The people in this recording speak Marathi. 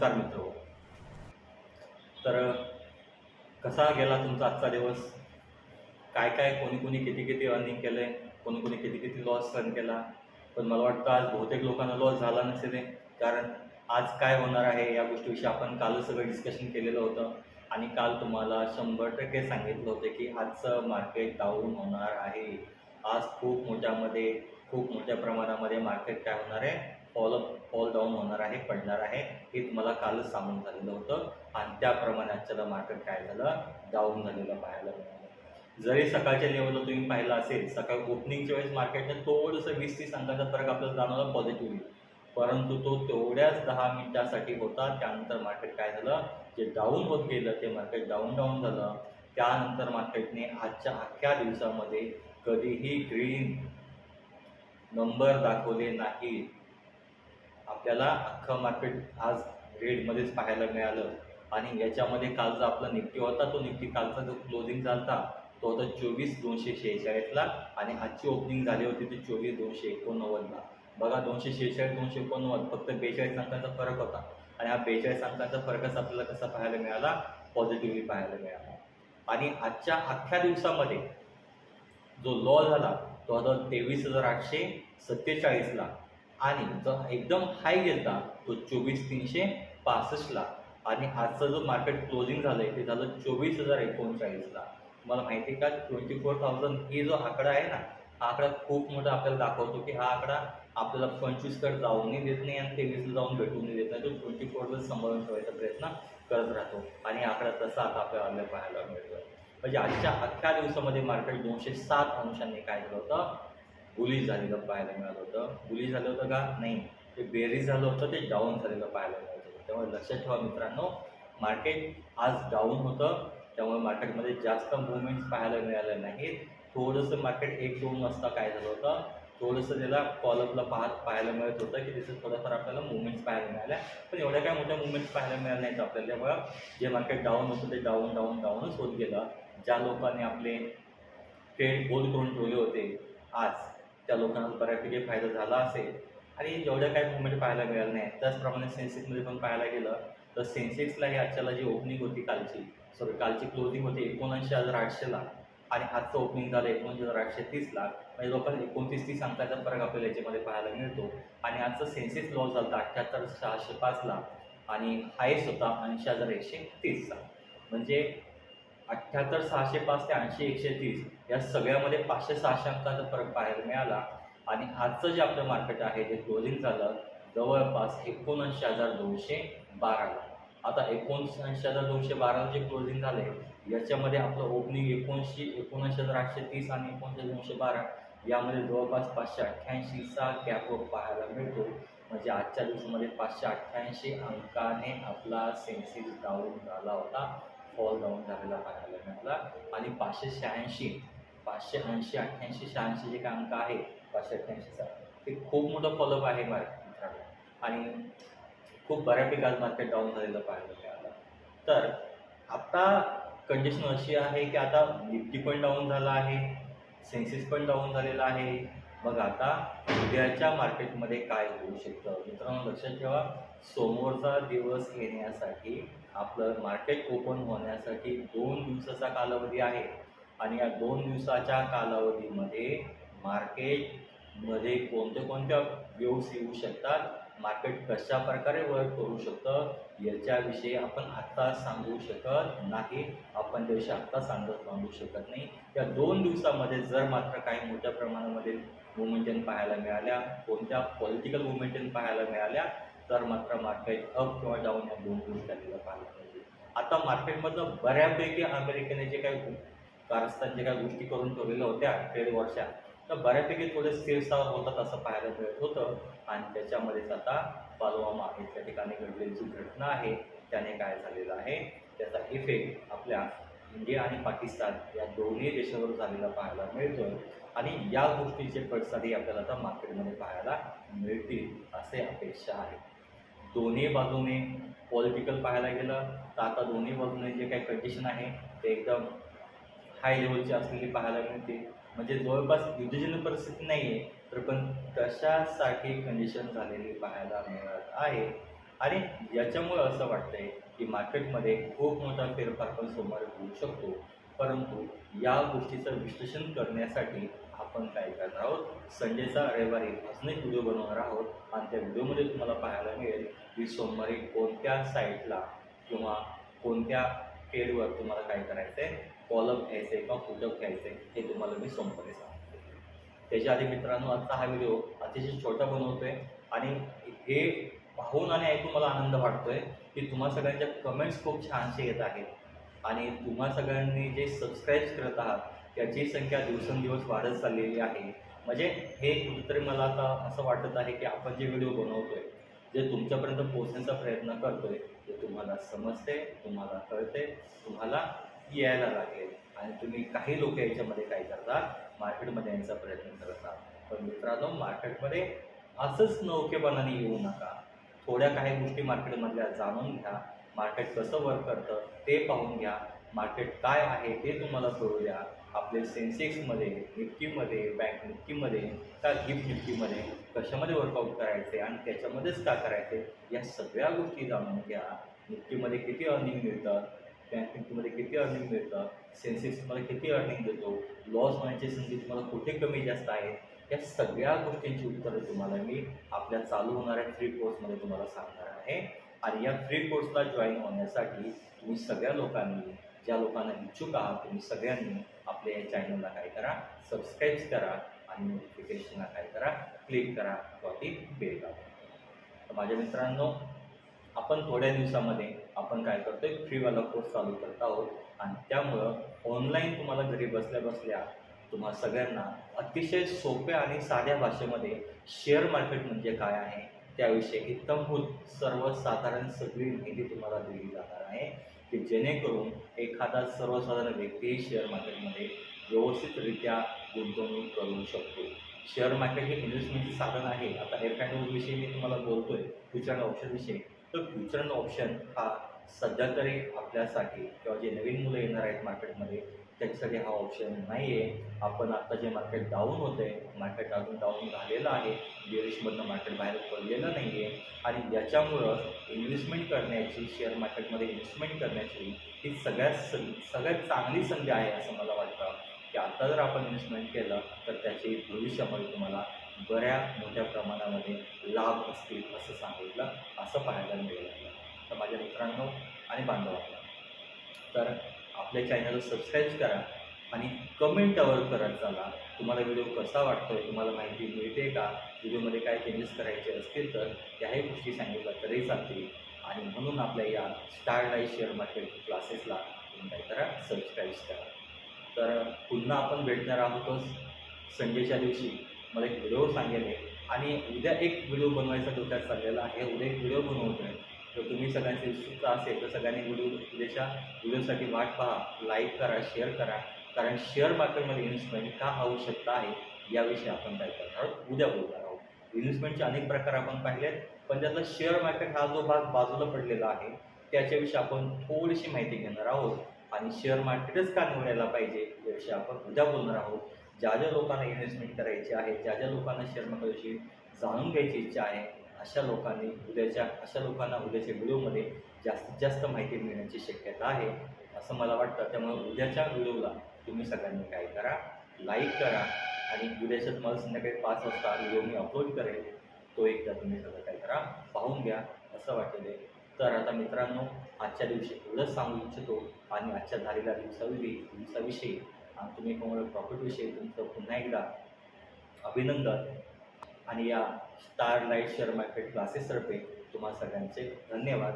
नमस्कार मित्र. तर कसा गेला तुमचा आजचा दिवस? काय काय कोणी कोणी किती किती अर्निंग केलं आहे कोणी कोणी किती किती लॉस सहन केला? पण मला वाटतं आज बहुतेक लोकांना लॉस झाला नसेल कारण आज काय होणार आहे या गोष्टीविषयी आपण कालच सगळं डिस्कशन केलेलं होतं. आणि काल तुम्हाला शंभर टक्के सांगितलं होतं की आजचं मार्केट डाऊन होणार आहे. आज खूप मोठ्यामध्ये खूप मोठ्या प्रमाणामध्ये मार्केट काय होणार आहे? फॉल फॉल डाऊन होणार आहे पडणार आहे हे तुम्हाला कालच सांगून झालेलं होतं. आणि त्याप्रमाणे आजच्याला मार्केट काय झालं? डाऊन झालेलं पाहायला मिळालं. जरी सकाळच्या लेवलला तुम्ही पाहिलं असेल सकाळ ओपनिंगच्या वेळेस मार्केटने थोडंसं वीस तीस अंकाचा फरक आपल्याला जाणवला पॉझिटिव्हली परंतु तो तेवढ्याच दहा मिनिटासाठी होता. त्यानंतर मार्केट काय झालं? जे डाऊन होत गेलं ते मार्केट डाऊन डाऊन झालं. त्यानंतर मार्केटने आजच्या अख्ख्या दिवसामध्ये कधीही ग्रीन नंबर दाखवले नाहीत आपल्याला अख्खं मार्केट आज रेडमध्येच पाहायला मिळालं. आणि याच्यामध्ये कालचा आपला निफ्टी होता तो निफ्टी कालचा जो क्लोजिंग झाला तो होता चोवीस दोनशे शेहेचाळीसला आणि आजची ओपनिंग झाली होती ती चोवीस दोनशे एकोणनव्वदला. बघा दोनशे शेहेचाळीस दोनशे एकोणनव्वद फक्त बेचाळीस अंकांचा फरक होता. आणि हा बेचाळीस अंकांचा फरकच आपल्याला कसा पाहायला मिळाला? पॉझिटिव्हली पाहायला मिळाला. आणि आजच्या अख्ख्या दिवसामध्ये जो लॉ झाला तो होता तेवीस हजार आठशे सत्तेचाळीसला. आणि जो एकदम हाय गेला तो चोवीस तीनशे पासष्टला आणि आजचं जो मार्केट क्लोजिंग झालं आहे ते झालं चोवीस हजार एकोणचाळीसला. तुम्हाला माहिती आहे का? ट्वेंटी फोर थाउजंड हे जो आकडा आहे ना हा आकडा खूप मोठा आपल्याला दाखवतो की हा आकडा आपल्याला पंचवीसकडे जाऊनही देत नाही आणि तेवीसला जाऊन भेटूनही देत नाही. तो ट्वेंटी फोरला सांभाळून ठेवायचा प्रयत्न करत राहतो. आणि आकडा तसा आता आपल्याला पाहायला मिळतो म्हणजे आजच्या अख्ख्या दिवसामध्ये मार्केट दोनशे सात अंशांनी काय झालं होतं? बुली झालेलं पाहायला मिळालं होतं. बुली झालं होतं का? नाही. ते बेरीज झालं होतं ते डाऊन झालेलं पाहायला मिळत होतं. त्यामुळे लक्षात ठेवा मित्रांनो. मार्केट आज डाऊन होतं. त्यामुळे मार्केटमध्ये जास्त मुवमेंट्स पाहायला मिळाले नाहीत. थोडंसं मार्केट एक दोन वाजता काय झालं होतं? थोडंसं त्याला कॉलअपला पाहत पाहायला मिळत होतं की त्याचं थोडंफार आपल्याला मुवमेंट्स पाहायला मिळाल्या. पण एवढ्या काय मोठ्या मुवमेंट्स पाहायला मिळाल्या नाहीत आपल्याला. त्यामुळं जे मार्केट डाऊन होतं ते डाऊन डाऊन डाऊनच होत गेलं. ज्या लोकांनी आपले ट्रेड होल्ड करून ठेवले होते आज त्या लोकांना बऱ्यापैकी फायदा झाला असेल. आणि जेवढ्या काही मुवमेंट पाहायला मिळालं नाही त्याचप्रमाणे सेन्सेक्समध्ये पण पाहायला गेलं तर सेन्सेक्सलाही आजच्याला जी ओपनिंग होती कालची सॉरी कालची क्लोजिंग होती एकोणऐंशी हजार आठशेला आणि आजचं ओपनिंग झालं एकोणऐंशी हजार आठशे तीसला म्हणजे लोकांना एकोणतीस तीस अंकाचा फरक आपल्याला याच्यामध्ये पाहायला मिळतो. आणि आजचं सेन्सेक्स लॉस झाला होता अठ्ठ्याहत्तर सहाशे पाचला आणि हायस्ट होता ऐंशी हजार एकशे तीसचा म्हणजे अठ्ठ्याहत्तर सहाशे पाच ते ऐंशी एकशे तीस या सगळ्यामध्ये पाचशे सहाशे अंकाचा फरक पाहायला मिळाला. आणि आजचं जे आपलं मार्केट आहे ते क्लोजिंग झालं जवळपास एकोणऐंशी हजार दोनशे बाराला आता एकोणऐंशी हजार दोनशे बाराला जे क्लोजिंग झाले याच्यामध्ये आपलं ओपनिंग एकोणशी एकोणऐंशी हजार आठशे तीस आणि एकोणऐंशी दोनशे बारा यामध्ये जवळपास पाचशे अठ्ठ्याऐंशीचा गॅप पाहायला मिळतो. म्हणजे आजच्या दिवसामध्ये पाचशे अठ्ठ्याऐंशी अंकाने आपला सेन्सेक्स डाऊन झाला होता. फॉल डाऊन झालेला पाहायला मिळाला. आणि पाचशे शहाऐंशी पाचशे ऐंशी अठ्ठ्याऐंशी शहाऐंशी जे काय अंक आहे पाचशे अठ्ठ्याऐंशीचा ते खूप मोठं फॉलोअप आहे मार्केट मित्रांनो. आणि खूप बऱ्यापैकी आज मार्केट डाऊन झालेलं पाहायला मिळालं. तर आता कंडिशन अशी आहे की आता निफ्टी पण डाऊन झाला आहे सेन्सेस पण डाऊन झालेला आहे मग आता उद्याच्या मार्केटमध्ये काय होऊ शकतं? मित्रांनो लक्षात ठेवा समोरचा दिवस येण्यासाठी आपलं मार्केट ओपन होण्यासाठी दोन दिवसाचा कालावधी आहे. आणि या दोन दिवसाच्या कालावधीमध्ये मार्केटमध्ये कोणत्या कोणत्या व्यवस येऊ शकतात? मार्केट कशा प्रकारे वर्क करू शकतं? याच्याविषयी आपण आत्ता सांगू शकत नाही. आपण त्याविषयी आत्ता सांगत सांगू शकत नाही. या दोन दिवसामध्ये जर मात्र काही मोठ्या प्रमाणामध्ये मुवमेंटन पाहायला मिळाल्या. कोणत्या पॉलिटिकल मुवमेंटन पाहायला मिळाल्या तर मात्र मार्केट अप किंवा डाऊन या दोन गोष्टी आपल्याला पाहायला पाहिजे आता मार्केटमधलं बऱ्यापैकी अमेरिकेने जे काही कारस्थान जे काही गोष्टी करून ठेवलेल्या होत्या ट्रेड वर्षा तर बऱ्यापैकी थोडे स्थिरस्थावर होतात असं पाहायला मिळत होतं. आणि त्याच्यामध्येच आता पालवामा इथल्या ठिकाणी घडलेली जी घटना आहे त्याने काय झालेलं आहे त्याचा इफेक्ट आपल्या इंडिया आणि पाकिस्तान या दोन्ही देशावर झालेला पाहायला मिळतोय. आणि या गोष्टीचे पडसादही आपल्याला आता मार्केटमध्ये पाहायला मिळतील असे अपेक्षा आहे. दोन्ही बाजूने पॉलिटिकल पाहायला गेलं तर आता दोन्ही बाजूने जे काही कंडिशन आहे ते एकदम हाय लेवलची असलेली पाहायला मिळते म्हणजे जवळपास युद्धजन्य परिस्थिती नाही आहे तर पण तशासाठी कंडिशन झालेली पाहायला मिळत आहे. आणि याच्यामुळं असं वाटतंय की मार्केटमध्ये खूप मोठा फेरफार पण सोमवारी होऊ शकतो. परंतु या गोष्टीचं विश्लेषण करण्यासाठी आपण काय करणार आहोत? संडेचा रविवारी अजून एक व्हिडिओ बनवणार आहोत आणि त्या व्हिडिओमध्ये तुम्हाला पाहायला मिळेल की सोमवारी कोणत्या साईटला किंवा कोणत्या ट्रेडवर तुम्हाला काय करायचं आहे कॉलम घ्यायचं आहे किंवा पुटअप घ्यायचं आहे हे तुम्हाला मी सोमवारी सांगतो त्याच्या आधी मित्रांनो आजचा हा व्हिडिओ अतिशय छोटा बनवतोय आणि हे पाहून आणि ऐकून मला आनंद वाटतोय की तुम्हा सगळ्यांच्या कमेंट्स खूप छानसे येत आहेत. आणि तुम्हा सगळ्यांनी जे सबस्क्राईब्स करत आहात त्याची संख्या दिवसेंदिवस वाढत चाललेली आहे. म्हणजे हे कुठेतरी मला आता असं वाटत आहे की आपण जे व्हिडिओ बनवतोय जे तुमच्यापर्यंत पोहोचण्याचा प्रयत्न करतोय ते तुम्हाला समजते तुम्हाला कळते तुम्हाला यायला लागेल. आणि तुम्ही काही लोक याच्यामध्ये काय करता मार्केटमध्ये यायचा प्रयत्न करतात पण मित्रांनो मार्केटमध्ये असंच नौकेपणाने येऊ नका. थोड्या काही गोष्टी मार्केटमधल्या जाणून घ्या. मार्केट कसं वर्क करतं ते पाहून घ्या. मार्केट काय आहे ते तुम्हाला कळू द्या आपले सेन्सेक्समध्ये निफ्टीमध्ये बँक निफ्टीमध्ये का गिफ्ट निफ्टीमध्ये कशामध्ये वर्कआउट करायचे आणि त्याच्यामध्येच का करायचे या सगळ्या गोष्टी जाणून घ्या. निफ्टीमध्ये किती अर्निंग मिळतं? बँक निफ्टीमध्ये किती अर्निंग मिळतं? सेन्सेक्समध्ये किती अर्निंग देतो? लॉस होण्याचे संधी तुम्हाला कुठे कमी जास्त आहे? या सगळ्या गोष्टींची उत्तरं तुम्हाला मी आपल्या चालू होणाऱ्या फ्री कोर्समध्ये तुम्हाला सांगणार आहे. आणि या फ्री कोर्सला जॉईन होण्यासाठी तुम्ही सगळ्या लोकांनी ज्या लोकांना इच्छुक आहात तुम्ही सगळ्यांनी आपल्या या चॅनलला काय करा सबस्क्राईब करा आणि नोटिफिकेशनला काय करा क्लिक करा किंवा बेल दाबा तर माझ्या मित्रांनो आपण थोड्या दिवसामध्ये आपण काय करतोय फ्रीवाला कोर्स चालू करत आहोत. आणि त्यामुळं ऑनलाईन तुम्हाला घरी बसल्या बसल्या तुम्हा सगळ्यांना अतिशय सोप्या आणि साध्या भाषेमध्ये शेअर मार्केट म्हणजे काय आहे? त्याविषयी इत्तमभूत सर्वसाधारण सगळी माहिती तुम्हाला दिली जाणार आहे की जेणेकरून एखादा सर्वसाधारण व्यक्तीही शेअर मार्केटमध्ये व्यवस्थितरित्या गुंतवणूक करू शकतो. शेअर मार्केट हे इन्व्हेस्टमेंटचे साधन आहे. आता एफ अँड विषयी मी तुम्हाला बोलतोय फ्युचर अँड ऑप्शनविषयी तर फ्युचर अँड ऑप्शन हा सध्या तरी आपल्यासाठी किंवा जे नवीन मुलं येणार आहेत मार्केटमध्ये त्याच्यासाठी हा ऑप्शन नाही आहे आपण आत्ता जे मार्केट डाऊन होतं आहे मार्केट अजून डाऊन झालेलं आहे. बेरिशमधनं मार्केट बाहेर पडलेलं नाही आहे आणि याच्यामुळं इन्व्हेस्टमेंट करण्याची शेअर मार्केटमध्ये इन्व्हेस्टमेंट करण्याची ही सगळ्यात सं सगळ्यात चांगली संधी आहे असं मला वाटतं. की आता जर आपण इन्व्हेस्टमेंट केलं तर त्याची भविष्यामध्ये तुम्हाला बऱ्या मोठ्या प्रमाणामध्ये लाभ असतील असं सांगितलं असं पाहायला मिळेल. तर माझ्या मित्रांनो आणि बांधवांना तर आपल्या चॅनलला सबस्क्राईब करा आणि कमेंटावर करत चला. तुम्हाला व्हिडिओ कसा वाटतोय तुम्हाला माहिती मिळते का? व्हिडिओमध्ये काय चेंजेस करायचे असतील तर त्याही गोष्टी सांगितल्या तरी चालतील. आणि म्हणून आपल्या या स्टार लाईफ शेअर मार्केट क्लासेसला तुम्ही काय करा सबस्क्राईब करा. तर पुन्हा आपण भेटणार आहोतच संडेच्या दिवशी. मला एक व्हिडिओ सांगेल आणि उद्या एक व्हिडिओ बनवायचा डोक्यात चाललेला आहे. उद्या एक व्हिडिओ बनवतोय. तर तुम्ही सगळ्यांची उत्सुकता असेल तर सगळ्यांनी व्हिडिओ उद्याच्या व्हिडिओसाठी वाट पहा लाईक करा शेअर करा. कारण शेअर मार्केटमध्ये इन्व्हेस्टमेंट का आवश्यकता आहे याविषयी आपण काय करणार आहोत? उद्या बोलणार आहोत. इन्व्हेस्टमेंटचे अनेक प्रकार आपण पाहिले आहेत पण त्यातला शेअर मार्केट हा जो भाग बाजूला पडलेला आहे त्याच्याविषयी आपण थोडीशी माहिती घेणार आहोत. आणि शेअर मार्केटच का निवडायला पाहिजे याविषयी आपण उद्या बोलणार आहोत. ज्या ज्या लोकांना इन्व्हेस्टमेंट करायची आहे ज्या ज्या लोकांना शेअर मार्केटविषयी जाणून घ्यायची इच्छा आहे अशा लोकांनी उद्याच्या अशा लोकांना उद्याच्या व्हिडिओमध्ये जास्तीत जास्त माहिती मिळण्याची शक्यता आहे असं मला वाटतं. त्यामुळे उद्याच्या व्हिडिओला तुम्ही सगळ्यांनी काय करा लाईक करा आणि उद्याच्या तुम्हाला संध्याकाळी पाच वाजता व्हिडिओ मी अपलोड करेल तो एकदा तुम्ही सगळं काय करा पाहून घ्या असं वाटेल तर आता मित्रांनो आजच्या दिवशी एवढंच सांगू इच्छितो आणि आजच्या झालेल्या दिवसाविषयी दिवसाविषयी आणि तुम्ही कोणाला प्रॉफिटविषयी तुमचं पुन्हा एकदा अभिनंदन. आणि या स्टार लाइट शेअर मार्केट क्लासेसतर्फे तुम्हा सगळ्यांचे धन्यवाद.